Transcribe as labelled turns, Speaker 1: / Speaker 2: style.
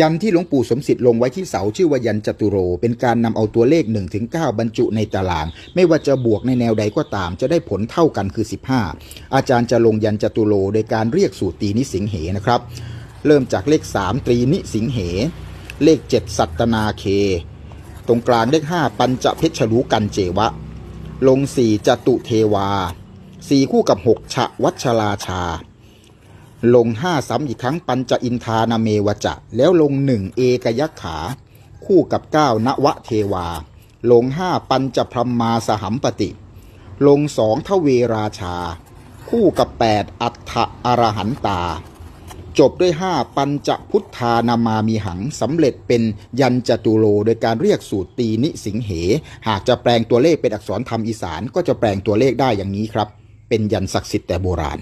Speaker 1: ยันที่หลวงปู่สมศิษย์ลงไว้ที่เสาชื่อว่ายันจตุโร เป็นการนำเอาตัวเลข1ถึง9บรรจุในตาราง ไม่ว่าจะบวกในแนวใดก็ตาม จะได้ผลเท่ากันคือ 15 อาจารย์จะลงยันจตุโรโดยการเรียกสูตรตีนิสิงเหนะครับ เริ่มจากเลข 3 ตรีนิสิงเห เลข 7 สัตนาเค ตรงกลางเลข 5 ปัญจเพชรรูกันเจวะ ลง 4จตุเทวา 4 คู่กับ 6 ฉะวัชราชา ลง5ซ้ำอีกครั้งปัญจอินทานาเมวจะ แล้วลง1เอกยักขา คู่กับ9นวะเทวา ลง5ปัญจพรหมมาสหัมปติ ลง2ทเวราชา คู่กับ8อัฏฐอรหันตา จบด้วย5ปัญจพุทธานามามีหังสำเร็จเป็นยันจตุโล โดยการเรียกสูตรตีนิสิงเห หากจะแปลงตัวเลขเป็นอักษรธรรมอีสานก็จะแปลงตัวเลขได้อย่างนี้ครับ เป็นยันศักดิ์สิทธิ์แต่โบราณ